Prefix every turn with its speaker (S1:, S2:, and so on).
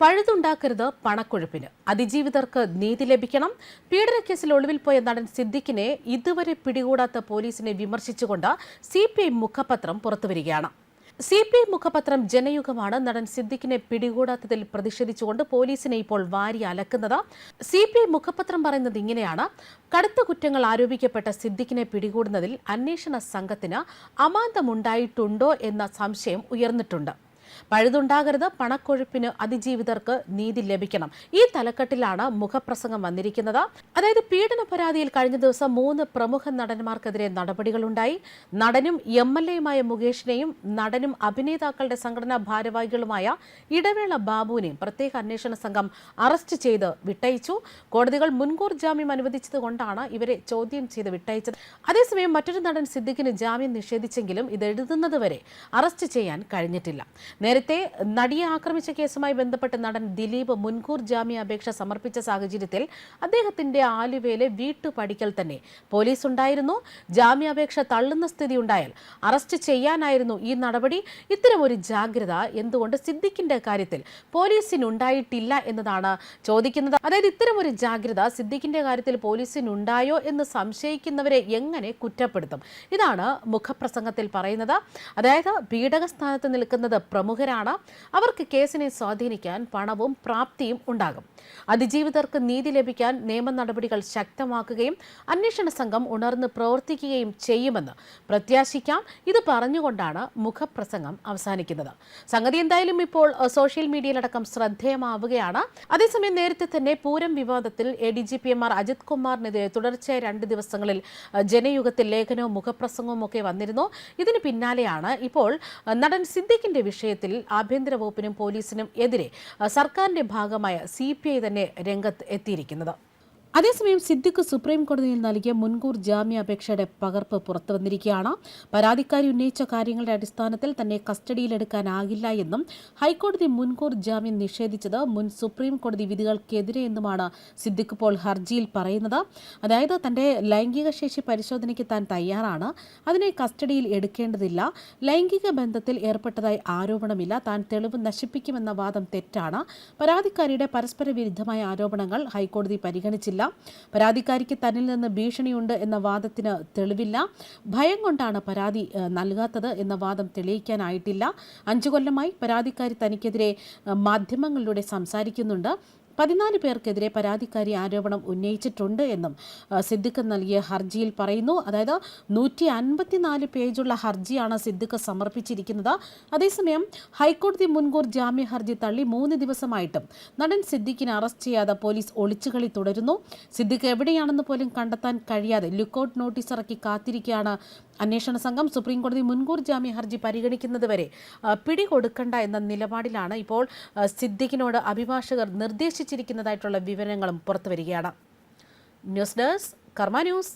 S1: പഴുതുണ്ടാക്കരുത് പണക്കൊഴുപ്പിന്. അതിജീവിതർക്ക് നീതി ലഭിക്കണം. പീഡനക്കേസിൽ ഒളിവിൽ പോയ നടൻ സിദ്ദിഖിനെ ഇതുവരെ പിടികൂടാത്ത പോലീസിനെ വിമർശിച്ചുകൊണ്ട് സി പി ഐ മുഖപത്രം പുറത്തുവരികയാണ്. സി പി ഐ മുഖപത്രം ജനയുഗമാണ്. നടൻ സിദ്ദിഖിനെ പിടികൂടാത്തതിൽ പ്രതിഷേധിച്ചുകൊണ്ട് പോലീസിനെ ഇപ്പോൾ വാരി അലക്കുന്നത് സി പി ഐ മുഖപത്രം പറയുന്നത് ഇങ്ങനെയാണ്. കടുത്ത കുറ്റങ്ങൾ ആരോപിക്കപ്പെട്ട സിദ്ദിഖിനെ പിടികൂടുന്നതിൽ അന്വേഷണ സംഘത്തിന് അമാന്തമുണ്ടായിട്ടുണ്ടോ എന്ന സംശയം ഉയർന്നിട്ടുണ്ട്. പഴുതുണ്ടാകരുത് പണക്കൊഴുപ്പിന് അതിജീവിതർക്ക് നീതി ലഭിക്കണം. ഈ തലക്കെട്ടിലാണ് മുഖപ്രസംഗം വന്നിരിക്കുന്നത്. അതായത് പീഡന പരാതിയിൽ കഴിഞ്ഞ ദിവസം മൂന്ന് പ്രമുഖ നടന്മാർക്കെതിരെ നടപടികളുണ്ടായി. നടനും എം എൽ എയുമായ മുകേഷിനെയും നടനും അഭിനേതാക്കളുടെ സംഘടനാ ഭാരവാഹികളുമായ ഇടവേള ബാബുവിനെയും പ്രത്യേക അന്വേഷണ സംഘം അറസ്റ്റ് ചെയ്ത് വിട്ടയച്ചു. കോടതികൾ മുൻകൂർ ജാമ്യം അനുവദിച്ചതുകൊണ്ടാണ് ഇവരെ ചോദ്യം ചെയ്ത് വിട്ടയച്ചത്. അതേസമയം മറ്റൊരു നടൻ സിദ്ദിഖിന് ജാമ്യം നിഷേധിച്ചെങ്കിലും ഇത് എഴുതുന്നതുവരെ അറസ്റ്റ് ചെയ്യാൻ കഴിഞ്ഞിട്ടില്ല. നേരത്തെ നടിയെ ആക്രമിച്ച കേസുമായി ബന്ധപ്പെട്ട് നടൻ ദിലീപ് മുൻകൂർ ജാമ്യാപേക്ഷ സമർപ്പിച്ച സാഹചര്യത്തിൽ അദ്ദേഹത്തിന്റെ ആലുവയിലെ വീട്ടുപടിക്കൽ തന്നെ പോലീസ് ഉണ്ടായിരുന്നു ജാമ്യാപേക്ഷ തള്ളുന്ന സ്ഥിതി ഉണ്ടായാൽ അറസ്റ്റ് ചെയ്യാനായിരുന്നു ഈ നടപടി. ഇത്തരം ഒരു ജാഗ്രത എന്തുകൊണ്ട് സിദ്ദിഖിന്റെ കാര്യത്തിൽ പോലീസിനുണ്ടായിട്ടില്ല എന്നതാണ് ചോദിക്കുന്നത്. അതായത് ഇത്തരം ഒരു ജാഗ്രത സിദ്ദിഖിന്റെ കാര്യത്തിൽ പോലീസിനുണ്ടായോ എന്ന് സംശയിക്കുന്നവരെ എങ്ങനെ കുറ്റപ്പെടുത്തും? ഇതാണ് മുഖപ്രസംഗത്തിൽ പറയുന്നത്. അതായത് പീഡക സ്ഥാനത്ത് നിൽക്കുന്നത് പ്രമുഖരാണ്. അവർക്ക് കേസിനെ സ്വാധീനിക്കാൻ പണവും പ്രാപ്തിയും ഉണ്ടാകും. അതിജീവിതർക്ക് നീതി ലഭിക്കാൻ നിയമ നടപടികൾ ശക്തമാക്കുകയും അന്വേഷണ സംഘം ഉണർന്ന് പ്രവർത്തിക്കുകയും ചെയ്യുമെന്ന് പ്രത്യാശിക്കാം. ഇത് പറഞ്ഞുകൊണ്ടാണ് മുഖപ്രസംഗം അവസാനിക്കുന്നത്. സംഗതി എന്തായാലും ഇപ്പോൾ സോഷ്യൽ മീഡിയയിലടക്കം ശ്രദ്ധേയമാവുകയാണ്. അതേസമയം നേരത്തെ തന്നെ പൂരം വിവാദത്തിൽ A D G P M R Ajith കുമാറിനെതിരെ തുടർച്ചയായ രണ്ട് ദിവസങ്ങളിൽ ജനയുഗത്തിൽ ലേഖനവും മുഖപ്രസംഗവും ഒക്കെ വന്നിരുന്നു. ഇതിന് പിന്നാലെയാണ് ഇപ്പോൾ നടൻ സിദ്ദിഖിന്റെ വിഷയത്തിൽ ആഭ്യന്തര വകുപ്പിനും പോലീസിനും എതിരെ സർക്കാരിന്റെ ഭാഗമായ സി തന്നെ രംഗത്ത് എത്തിയിരിക്കുന്നത്. അതേസമയം സിദ്ദിഖ് സുപ്രീം കോടതിയിൽ നൽകിയ മുൻകൂർ ജാമ്യാപേക്ഷയുടെ പകർപ്പ് പുറത്തു വന്നിരിക്കുകയാണ്. പരാതിക്കാരി ഉന്നയിച്ച കാര്യങ്ങളുടെ അടിസ്ഥാനത്തിൽ തന്നെ കസ്റ്റഡിയിലെടുക്കാനാകില്ല എന്നും ഹൈക്കോടതി മുൻകൂർ ജാമ്യം നിഷേധിച്ചത് മുൻ സുപ്രീം കോടതി വിധികൾക്കെതിരെ എന്നുമാണ് സിദ്ദിഖ് ഇപ്പോൾ ഹർജിയിൽ പറയുന്നത്. അതായത് തന്റെ ലൈംഗിക ശേഷി പരിശോധനയ്ക്ക് താൻ തയ്യാറാണ്. അതിനെ കസ്റ്റഡിയിൽ എടുക്കേണ്ടതില്ല. ലൈംഗിക ബന്ധത്തിൽ ഏർപ്പെട്ടതായി ആരോപണമില്ല. താൻ തെളിവ് നശിപ്പിക്കുമെന്ന വാദം തെറ്റാണ്. പരാതിക്കാരിയുടെ പരസ്പര വിരുദ്ധമായ ആരോപണങ്ങൾ ഹൈക്കോടതി പരിഗണിച്ചില്ല. പരാതിക്കാരിക്ക് തന്നിൽ നിന്ന് ഭീഷണിയുണ്ട് എന്ന വാദത്തിന് തെളിവില്ല. ഭയം കൊണ്ടാണ് പരാതി നൽകാത്തത് എന്ന വാദം തെളിയിക്കാനായിട്ടില്ല. അഞ്ചു കൊല്ലമായി പരാതിക്കാരി തനിക്കെതിരെ മാധ്യമങ്ങളിലൂടെ സംസാരിക്കുന്നുണ്ട്. പതിനാല് പേർക്കെതിരെ പരാതിക്കാരി ആരോപണം ഉന്നയിച്ചിട്ടുണ്ട് എന്നും സിദ്ദിഖ് നൽകിയ ഹർജിയിൽ പറയുന്നു. അതായത് നൂറ്റി അൻപത്തിനാല് പേജുള്ള ഹർജിയാണ് സിദ്ദിഖ് സമർപ്പിച്ചിരിക്കുന്നത്. അതേസമയം ഹൈക്കോടതി മുൻകൂർ ജാമ്യ ഹർജി തള്ളി മൂന്ന് ദിവസമായിട്ടും നടൻ സിദ്ദിഖിനെ അറസ്റ്റ് ചെയ്യാതെ പോലീസ് ഒളിച്ചുകളി തുടരുന്നു. സിദ്ദിഖ് എവിടെയാണെന്ന് പോലും കണ്ടെത്താൻ കഴിയാതെ ലുക്കൌട്ട് നോട്ടീസ് ഇറക്കി കാത്തിരിക്കുകയാണ് അന്വേഷണ സംഘം. സുപ്രീം കോടതി മുൻകൂർ ജാമ്യ ഹർജി പരിഗണിക്കുന്നതുവരെ വരെ പിടികൊടുക്കണ്ട എന്ന നിലപാടിലാണ് ഇപ്പോൾ സിദ്ദിഖിനോട് അഭിഭാഷകർ നിർദ്ദേശിച്ചിരിക്കുന്നതായിട്ടുള്ള വിവരങ്ങളും പുറത്തുവരികയാണ്. News desk Karma news.